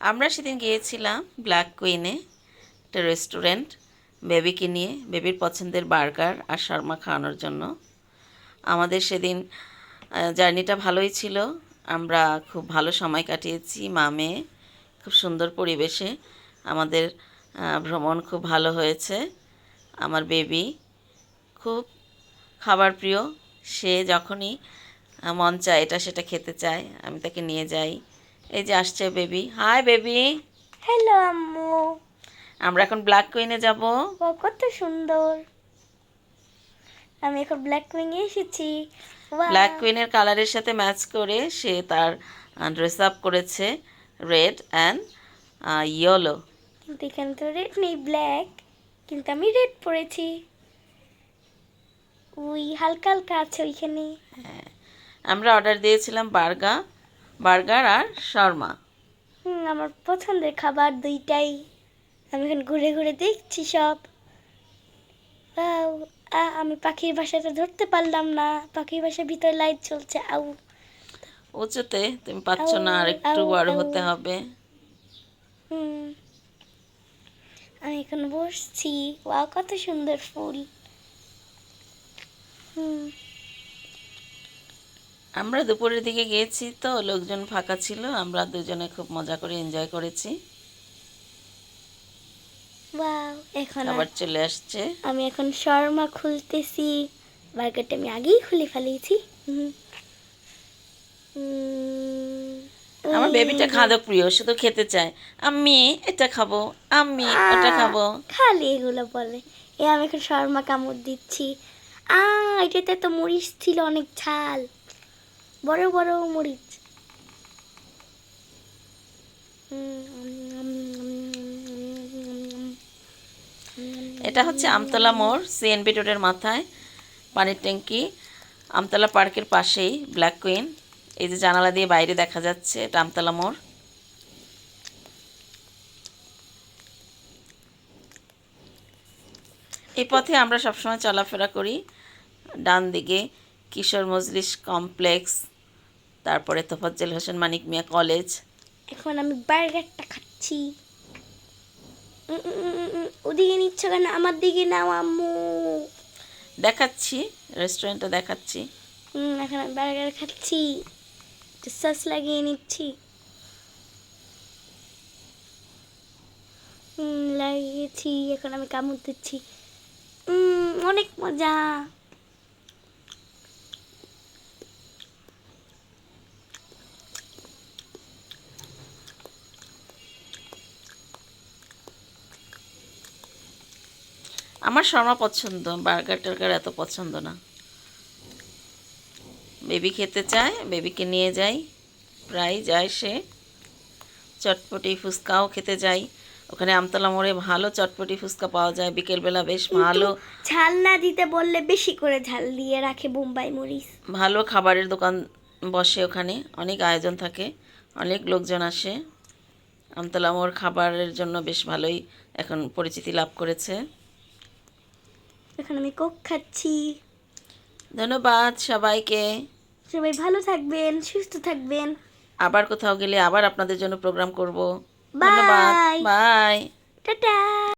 আমরা সেদিন গিয়েছিলাম ব্ল্যাক কুইনে একটা রেস্টুরেন্ট বেবিকে নিয়ে বেবির পছন্দের বার্গার আর শর্মা খাওয়ানোর জন্য। আমাদের সেদিন জার্নিটা ভালোই ছিল। আমরা খুব ভালো সময় কাটিয়েছি, মা, মেয়ে, খুব সুন্দর পরিবেশে। আমাদের ভ্রমণ খুব ভালো হয়েছে। আমার বেবি খুব খাবার প্রিয়। সে যখনই মন চায় এটা সেটা খেতে চায়, আমি তাকে নিয়ে যাই। এই যে আসছে বেবি। Hi baby. হ্যালো আম্মু। আমরা এখন ব্ল্যাক কুইনে যাব। কত সুন্দর। আমি এখন ব্ল্যাক এ এসেছি। ব্ল্যাক কুইনের কালারের সাথে ম্যাচ করে সে তার ড্রেস আপ করেছে রেড অ্যান্ড ইয়েলো কিন্তু এখানে তো রেড নেই ব্ল্যাক কিন্তু আমি রেড পরেছি। ওই হালকা হালকা আছে ওইখানে। হ্যাঁ। আমরা অর্ডার দিয়েছিলাম বার্গার বার্গার আর শর্মা। আমার পছন্দের খাবার দুইটাই। আমি এখন ঘুরে ঘুরে দেখছি সব। আমি পাখির বাসাটা ধরতে পারলাম না। পাখির বাসার ভিতরে লাইট চলছে আউ। উঁচুতে তুমি পাচ্ছ না আর একটু বড় হতে হবে। হুম। আমি এখন বসছি। ওয়া কত সুন্দর ফুল। হুম। আমরা দুপুরের দিকে গিয়েছি তো লোকজন ফাঁকা ছিল আমরা দুজনে খুব মজা করে এনজয় করেছি। এখন আবার চলে আসছে। আমি এখন শর্মা খুলতেছি বার্গারটা আমি আগেই খুলে ফেলেছি। আমার বেবিটা খাদক প্রিয় শুধু খেতে চায়। আমি এটা খাব আমি ওটা খাব। খালি এগুলো বলে। এ আমি এখন শর্মা কামড় দিচ্ছি। আ এটাতে তো মরিচ ছিল অনেক ঝাল। বড় বড় মরিচ। এটা হচ্ছে আমতলা মোড় সিএনবি রোডের মাথায়, পানির ট্যাঙ্কি। আমতলা পার্কের পাশেই ব্ল্যাক কুইন এই যে জানালা দিয়ে বাইরে দেখা যাচ্ছে, এটা আমতলা মোড়। এই পথে আমরা সবসময় চলাফেরা করি ডান দিকে কিশোর মজলিস কমপ্লেক্স তারপরে তোফাজ্জল হোসেন মানিক মিয়া কলেজ। এখন আমি বার্গারটা খাচ্ছি। ওদিকে নিচ্ছ কেন? আমার দিকে নাও আম্মু। দেখাচ্ছি রেস্টুরেন্টটা দেখাচ্ছি। হুম এখন আমি বার্গার খাচ্ছি। সস লাগিয়ে নিচ্ছি। লাগিয়েছি এখন আমি কামড় দিচ্ছি। অনেক মজা। আমার শর্মা পছন্দ বার্গার টার্গার এত পছন্দ না। বেবি খেতে চায় বেবিকে নিয়ে যাই প্রায় যায় সে। চটপটি ফুচকাও খেতে যাই। ওখানে আমতলা মোড়ে ভালো চটপটি ফুচকা পাওয়া যায়। বিকেলবেলা বেশ ভালো ঝাল না দিতে বললে বেশি করে ঝাল দিয়ে রাখে বোম্বাই মরিচ। ভালো খাবারের দোকান বসে ওখানে। অনেক আয়োজন থাকে অনেক লোকজন আসে। আমতলা মোড় খাবারের জন্য বেশ ভালোই এখন পরিচিতি লাভ করেছে। এখন আমি কোক খাচ্ছি। ধন্যবাদ সবাইকে। সবাই ভালো থাকবেন সুস্থ থাকবেন। আবার কোথাও গেলে আবার আপনাদের জন্য প্রোগ্রাম করব. ধন্যবাদ বাই টাটা!